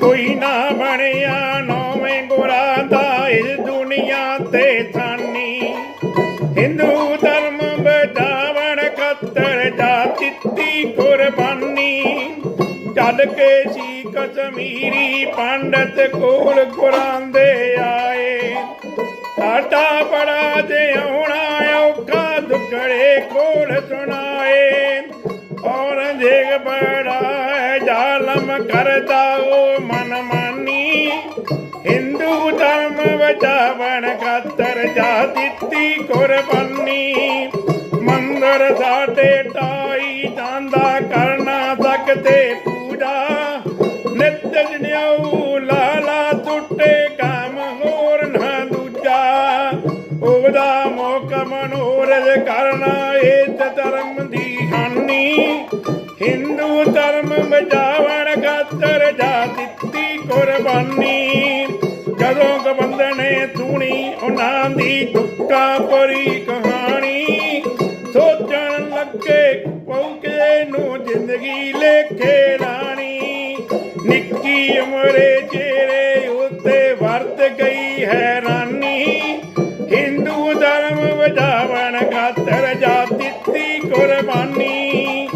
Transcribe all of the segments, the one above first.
ਕੋਈ ਨਾ ਬਣਿਆ ਨੌਵੇਂ ਗੁਰਾਂ ਦਾ ਇਸ ਦੁਨੀਆ ਤੇ ਥਾਨੀ ਹਿੰਦੂ ਧਰਮ ਬਚਾਵਣ ਖੱਤਰ ਜਾ ਦਿੱਤੀ ਕੁਰਬਾਨੀ। ਚੱਲ ਕੇ ਸੀ ਕਸ਼ਮੀਰੀ ਪੰਡਤ ਕੋਲ ਗੁਰਾਂ ਦੇ ਆਏ। ਸਾਡਾ ਬੜਾ ਜਿਉਣਾ ਔਖਾ ਦੁੱਖੜੇ ਕੋਲ ਸੁਣਾਏ। ਔਰੰਗਜ਼ੇਬ ਬੜਾ ਹੈ ਜ਼ਾਲਮ ਕਰਦਾ ਉਹ ਮਨਮਾਨੀ ਹਿੰਦੂ ਧਰਮ ਬਚਾਵਣ ਖਾਤਰ ਜਾ ਦਿੱਤੀ ਕੁਰਬਾਨੀ। ਮੰਦਰ ਸਾਡੇ ਢਾਈ ਜਾਂਦਾ ਕਰਨਾ ਸਕਦੇ ਪੂਜਾ। ਨਿਤ ਜਨਿਉ ਲਾਲਾ ਟੁੱਟੇ ਕੰਮ ਹੋਰ ਨਾ ਦੂਜਾ। ਉਹਦਾ ਮੋਕ ਮਨੋਰਜ ਕਰਨਾ ਇਹ ਧਰਮ ਦੀ ਹਾਨੀ। ਹਿੰਦੂ ਧਰਮ ਬਚਾਵਣ ਉਹਨਾਂ ਦੀ ਦੁੱਖਾਂ ਭਰੀ ਕਹਾਣੀ ਸੋਚਣ ਲੱਗੇ ਪੌਕੇ ਨੂੰ ਜ਼ਿੰਦਗੀ ਲੇਖੇ ਰਾਣੀ ਨਿੱਕੀ ਉਮਰੇ ਚਿਹਰੇ ਉੱਤੇ ਵਰਤ ਗਈ ਹੈਰਾਨੀ। ਹਿੰਦੂ ਧਰਮ ਬਚਾਵਣ ਖਾਤਰ ਜਾ ਦਿੱਤੀ ਕੁਰਬਾਨੀ।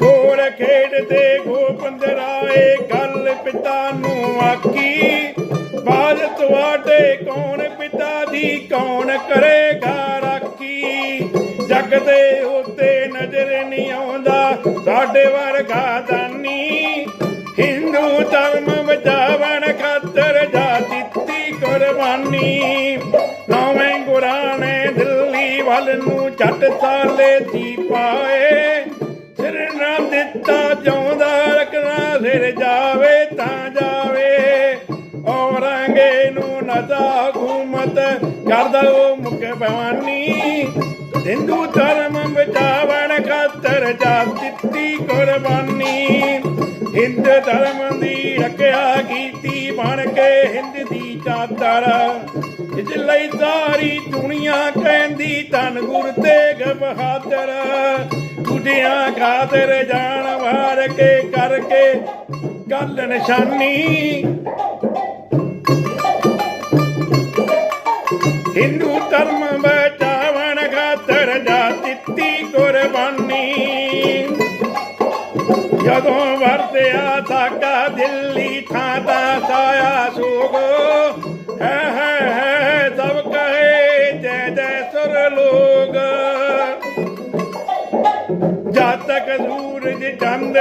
ਕੋਲ ਖੇਡਦੇ ਗੋਬਿੰਦ ਰਾਏ ਗੱਲ ਪਿਤਾ ਨੂੰ ਆਖੀ ਬਾਦ ਤੁਹਾਡੇ ਕੌਣ ਪਿਤਾ ਦੀ ਕੌਣ ਕਰੇਗਾ ਰਾਖੀ? ਜਗ ਦੇ ਉੱਤੇ ਨਜ਼ਰ ਨਹੀਂ ਆਉਂਦਾ। ਸਾਡੇ ਵਰਗਾ ਦਾਨੀ ਹਿੰਦੂ ਧਰਮ ਬਚਾਵਣ ਖਾਤਰ ਜਾ ਦਿੱਤੀ ਕੁਰਬਾਨੀ। ਨੌਵੇਂ ਗੁਰਾਂ ਨੇ ਦਿੱਲੀ ਵੱਲ ਨੂੰ ਛੱਡ ਸਾਲੇ ਦੀ ਪਾਏ। ਸਿਰ ਨਾ ਦਿੱਤਾ ਜਿਉਂਦਾ ਰੱਖਣਾ ਸਿਰ ਜਾਵੇ ਤਾਂ ਜਾਵੇ। ਔਰੰਗੇ ਨੂੰ ਨਜ਼ਾ ਕਰਦਾ ਉਹ ਮੁਖ ਭਵਾਨੀ, ਹਿੰਦੂ ਧਰਮ ਬਚਾਵਣ ਕੁਰਬਾਨੀ। ਹਿੰਦ ਧਰਮ ਦੀ ਰੱਖਿਆ ਕੀਤੀ ਬਣ ਕੇ ਹਿੰਦ ਦੀ ਚਾਦਰ। ਇਸ ਲਈ ਸਾਰੀ ਦੁਨੀਆ ਕਹਿੰਦੀ ਧੰਨ ਗੁਰ ਤੇਗ ਬਹਾਦਰ। ਦੁਨੀਆ ਖਾਤਰ ਜਾਣ ਵਾਰ ਕੇ ਕਰਕੇ ਗੱਲ ਨਿਸ਼ਾਨੀ। ਹਿੰਦੂ ਧਰਮ ਬਚਾਵਣ ਖਾਤਰ ਜਾ ਦਿੱਤੀ ਕੁਰਬਾਨੀ। ਜਦੋਂ ਵਰਤਿਆ ਸਾਡਾ ਦਿੱਲੀ ਥਾਂ ਦਾ ਸਾਇਆ ਸੂਗੋ, ਹੈ ਹੈ ਕਹੇ ਜੈ ਸੁਰ ਲੋਗ। ਜਦ ਤੱਕ ਸੂਰਜ ਚੰਦ